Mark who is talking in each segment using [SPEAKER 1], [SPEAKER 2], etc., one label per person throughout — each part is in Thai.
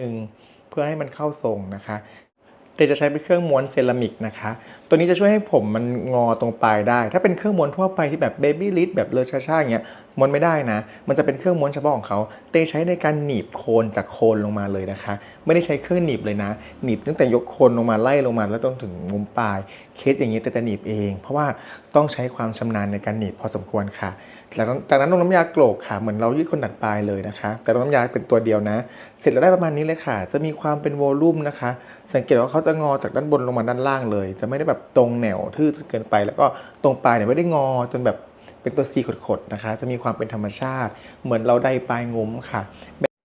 [SPEAKER 1] นึงเพื่อให้มันเข้าทรงนะคะ เตจะใช้เป็นเครื่องม้วนเซรามิกนะคะ ตัวนี้จะช่วยให้ผมมันงอตรงปลายได้ ถ้าเป็นเครื่องม้วนทั่วไปที่แบบเบบี้ลิดแบบเลอชาชาอย่างเงี้ยม้วนไม่ได้นะ มันจะเป็นเครื่องม้วนเฉพาะของเขาเตใช้ในการหนีบโคนจากโคนลงมาเลยนะคะ ไม่ได้ใช้เครื่องหนีบเลยนะ หนีบตั้งแต่ยกโคนลงมาไล่ลงมาแล้วจนถึงมุมปลาย เคสอย่างนี้แต่จะหนีบเอง เพราะว่าต้องใช้ความชำนาญในการหนีบพอสมควรค่ะแล้วจากนั้นลงน้ำยาโกรกค่ะ เหมือนเรายืดคนดัดปลายเลยนะคะ แต่ลงน้ำยาเป็นตัวเดียวนะ เสร็จแล้วได้ประมาณนี้เลยค่ะ จะมีความเป็นโวลูมนะคะ สังเกตว่าเขาจะะงอจากด้านบนลงมาด้านล่างเลย จะไม่ได้แบบตรงแนวทื่อจนเกินไป แล้วก็ตรงปลายเนี่ยไม่ได้งอจนแบบเป็นตัวซีขดๆนะคะ จะมีความเป็นธรรมชาติ เหมือนเราได้ปลายงุ้มค่ะ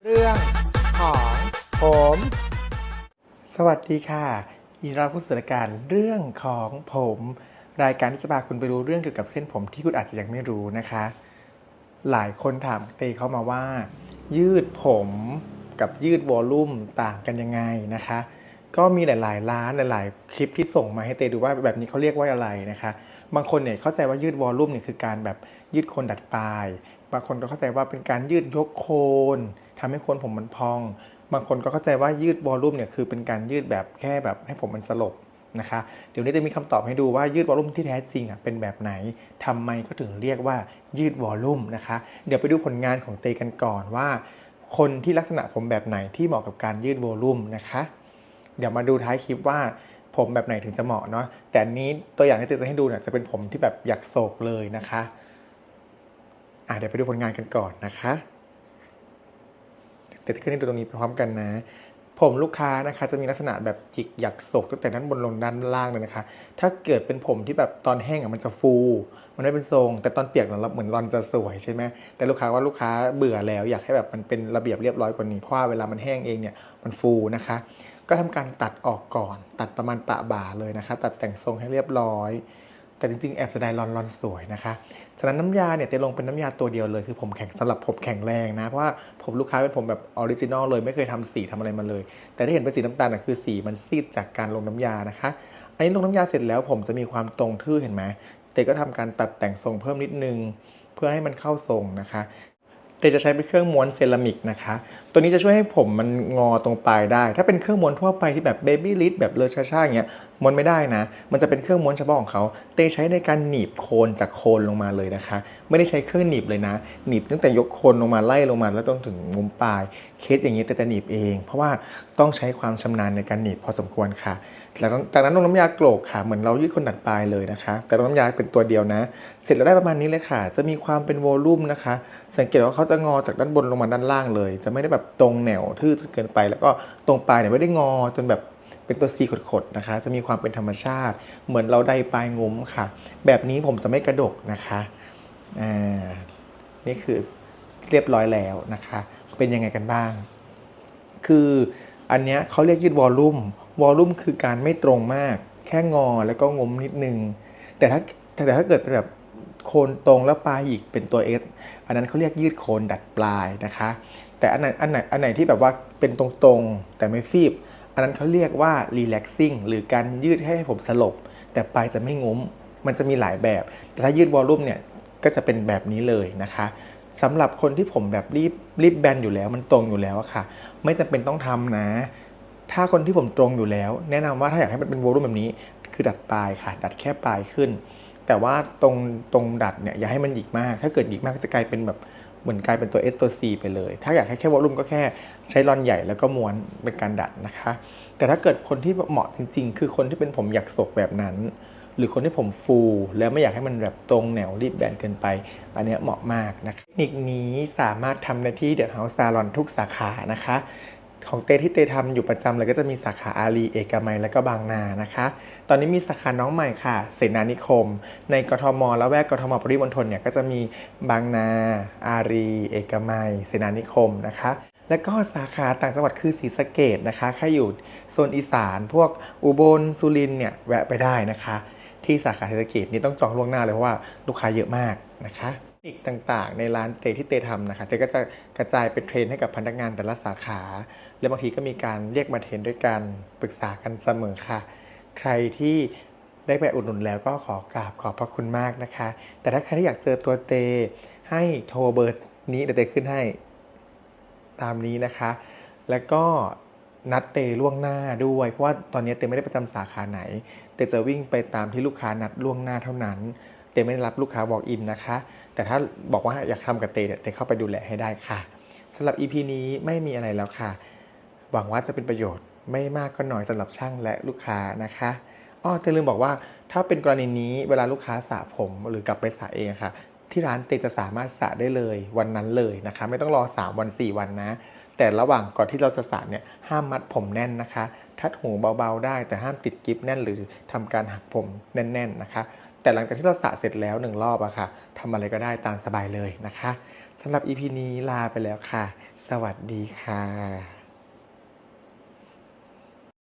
[SPEAKER 1] เรื่องของผมสวัสดีค่ะยินดีรับเข้สู่รายการเรื่องของผม รายการที่จะพาคุณไปรู้เรื่องเกี่ยวกับเส้นผมที่คุณอาจจะยังไม่รู้นะคะ หลายคนถามเตเข้ามาว่า ยืดผมกับยืดวอลลุ่มต่างกันยังไงนะคะ ก็มีหลาย ๆ ร้านหลาย ๆ คลิปที่ส่งมาให้เตดูว่าแบบนี้เขาเรียกว่าอะไรนะคะ บางคนเนี่ยเข้าใจว่ายืดวอลลุ่มเนี่ยคือการแบบยืดโคนดัดปลาย บางคนก็เข้าใจว่าเป็นการยืดยกโคนทำให้โคนผมมันพอง บางคนก็เข้าใจว่ายืดวอลลุ่มเนี่ยคือเป็นการยืดแบบแค่แบบให้ผมมันสลบนะคะเดี๋ยวนี้จะมีคำตอบให้ดูว่ายืดวอลลุ่มที่แท้จริงอะเป็นแบบไหนทำไมก็ถึงเรียกว่ายืดวอลลุ่มนะคะ เดี๋ยวไปดูผลงานของเตกันก่อนว่า คนที่ลักษณะผมแบบไหนที่เหมาะกับการยืดวอลลุ่มนะคะ เดี๋ยวมาดูท้ายคลิปว่าผมแบบไหนถึงจะเหมาะเนาะแต่นี้ตัวอย่างที่จะให้ดูเนี่ยจะเป็นผมที่แบบอยากโศกเลยนะคะอะเดี๋ยวไปดูผลงานกันก่อนนะคะเดี๋ยวขึ้นให้ดูตรงนี้ไปพร้อมกันนะ ผมลูกค้านะคะจะมีลักษณะแบบจิกหยักโศกตั้งแต่ด้านบนลงด้านล่างเลยนะคะ ถ้าเกิดเป็นผมที่แบบตอนแห้งอะมันจะฟู มันไม่เป็นทรง แต่ตอนเปียกเราเหมือนรอนจะสวยใช่ไหมแต่ลูกค้าว่าลูกค้าเบื่อแล้วอยากให้แบบมันเป็นระเบียบเรียบร้อยกว่านี้เพราะว่าเวลามันแห้งเองเนี่ยมันฟูนะคะ ก็ทำการตัดออกก่อน ตัดประมาณปะบ่าเลยนะคะ ตัดแต่งทรงให้เรียบร้อย แต่จริงๆ แอบเสยดายรอนรอนสวยนะคะ ฉะนั้นน้ำยาเนี่ยเตลงเป็นน้ำยาตัวเดียวเลย คือผมแข็งสำหรับผมแข็งแรงนะ เพราะว่าผมลูกค้าเป็นผมแบบออริจินอลเลย ไม่เคยทำสีทำอะไรมาเลย แต่ที่เห็นเป็นสีน้ำตาลน่ะคือสีมันซีดจากการลงน้ำยานะคะ อันนี้ลงน้ำยาเสร็จแล้วผมจะมีความตรงทื่อเห็นไหมเตก็ทำการตัดแต่งทรงเพิ่มนิดนึง เพื่อให้มันเข้าทรงนะคะ เตจะใช้เป็นเครื่องม้วนเซรามิกนะคะ ตัวนี้จะช่วยให้ผมมันงอตรงปลายได้ ถ้าเป็นเครื่องม้วนทั่วไปที่แบบเบบี้ลิดแบบเลอชาชาอย่างเงี้ยม้วนไม่ได้นะ มันจะเป็นเครื่องม้วนเฉพาะของเขา เตใช้ในการหนีบโคนจากโคนลงมาเลยนะคะ ไม่ได้ใช้เครื่องหนีบเลยนะ หนีบตั้งแต่ยกโคนลงมาไล่ลงมา แล้วจนถึงมุมปลาย เคสอย่างนี้แต่จะหนีบเอง เพราะว่าต้องใช้ความชำนาญในการหนีบพอสมควรค่ะ แล้วจากนั้นลงน้ำยาโกรกค่ะ เหมือนเรายืดคนดัดปลายเลยนะคะ แต่ลงน้ำยาเป็นตัวเดียวนะ เสร็จแล้วได้ประมาณนี้เลยค่ะ จะมีความเป็นโวลูมนะคะ สังเกตว่าเขาจะงอจากด้านบนลงมาด้านล่างเลย จะไม่ได้แบบตรงแนวทื่อจนเกินไป แล้วก็ตรงปลายเนี่ยไม่ได้งอจนแบบเป็นตัวซีขดๆนะคะ จะมีความเป็นธรรมชาติ เหมือนเราได้ปลายงุ้มค่ะ แบบนี้ผมจะไม่กระดกนะคะอ่านี่คือเรียบร้อยแล้วนะคะ เป็นยังไงกันบ้าง คืออันเนี้ยเขาเรียกยืดวอลลุ่ม วอลลุ่มคือการไม่ตรงมาก แค่งอแล้วก็งมนิดนึง แต่ถ้าแต่ถ้าเกิดเป็นแบบโคนตรงแล้วปลายหยิกเป็นตัว S อันนั้นเขาเรียกยืดโคนดัดปลายนะคะ แต่อันไหนอันไหนอันไหนที่แบบว่าเป็นตรงๆ แต่ไม่ฟีบ อันนั้นเขาเรียกว่า relaxing หรือการยืดให้ผมสลบ แต่ปลายจะไม่งุ้ม มันจะมีหลายแบบ แต่ถ้ายืดวอลลุ่มเนี่ยก็จะเป็นแบบนี้เลยนะคะสำหรับคนที่ผมแบบรีบรีบแบนอยู่แล้วมันตรงอยู่แล้วอะค่ะ ไม่จำเป็นต้องทำนะ ถ้าคนที่ผมตรงอยู่แล้ว แนะนำว่าถ้าอยากให้มันเป็นวอลุ่มแบบนี้ คือดัดปลายค่ะ ดัดแค่ปลายขึ้น แต่ว่าตรงตรงดัดเนี่ยอย่าให้มันหยิกมาก ถ้าเกิดหยิกมากก็จะกลายเป็นแบบเหมือนกลายเป็นตัว S ตัว C ไปเลย ถ้าอยากให้แค่วอลุ่มก็แค่ใช้รอนใหญ่แล้วก็ม้วนเป็นการดัดนะคะ แต่ถ้าเกิดคนที่เหมาะจริง ๆ คือคนที่เป็นผมอยากโศกแบบนั้น หรือคนที่ผมฟู แล้วไม่อยากให้มันแบบตรงแนวรีบแบนเกินไป อันนี้เหมาะมากนะคะเทคนิคนี้สามารถทำได้ที่เดอะเฮาส์ซาลอนทุกสาขานะคะ ของเตที่เตทำอยู่ประจำเลยก็จะมีสาขาอารีเอกมัยและก็บางนานะคะ ตอนนี้มีสาขาน้องใหม่ค่ะ เสนานิคม ในกทม และแวกกทมปริมณฑลเนี่ยก็จะมีบางนา อารี เอกมัย เสนานิคมนะคะแล้วก็สาขาต่างจังหวัดคือศรีสะเกดนะคะใครอยู่โซนอีสาน พวกอุบลสุรินเนี่ยแวะไปได้นะคะ ที่สาขาศรีสะเกดนี่ต้องจองล่วงหน้าเลยเพราะว่าลูกค้าเยอะมากนะคะ อีกต่างๆ ในร้านเตที่เตทำนะคะเตก็จะกระจายเป็นเทรนให้กับพนักงานแต่ละสาขา และบางทีก็มีการเรียกมาเทรนด้วยกันปรึกษากันเสมอค่ะ ใครที่ได้ไปอุดหนุนแล้วก็ขอกราบขอบพระคุณมากนะคะ แต่ถ้าใครที่อยากเจอตัวเตให้โทรเบอร์นี้เดี๋ยวเตขึ้นให้ตามนี้นะคะ แล้วก็นัดเตล่วงหน้าด้วย เพราะว่าตอนนี้เตไม่ได้ประจำสาขาไหน เตจะวิ่งไปตามที่ลูกค้านัดล่วงหน้าเท่านั้น เตไม่ได้รับลูกค้าบอกอินนะคะ แต่ถ้าบอกว่าอยากทำกับเตเนี่ยเตเข้าไปดูแลให้ได้ค่ะสำหรับ EP นี้ไม่มีอะไรแล้วค่ะ หวังว่าจะเป็นประโยชน์ไม่มากก็น้อยสำหรับช่างและลูกค้านะคะอ้อเตลืมบอกว่าถ้าเป็นกรณีนี้เวลาลูกค้าสระผมหรือกลับไปสระเองค่ะ ที่ร้านเตจะสามารถสระได้เลยวันนั้นเลยนะคะ ไม่ต้องรอ 3 วัน 4 วันนะ แต่ระหว่างก่อนที่เราจะสระเนี่ยห้ามมัดผมแน่นนะคะ ทัดหูเบาๆได้แต่ห้ามติดกิฟแน่นหรือทำการหักผมแน่น ๆนะคะ แต่หลังจากที่เราสระเสร็จแล้วหนึ่งรอบอะค่ะทำอะไรก็ได้ตามสบายเลยนะคะสำหรับ EP นี้ลาไปแล้วค่ะ สวัสดีค่ะ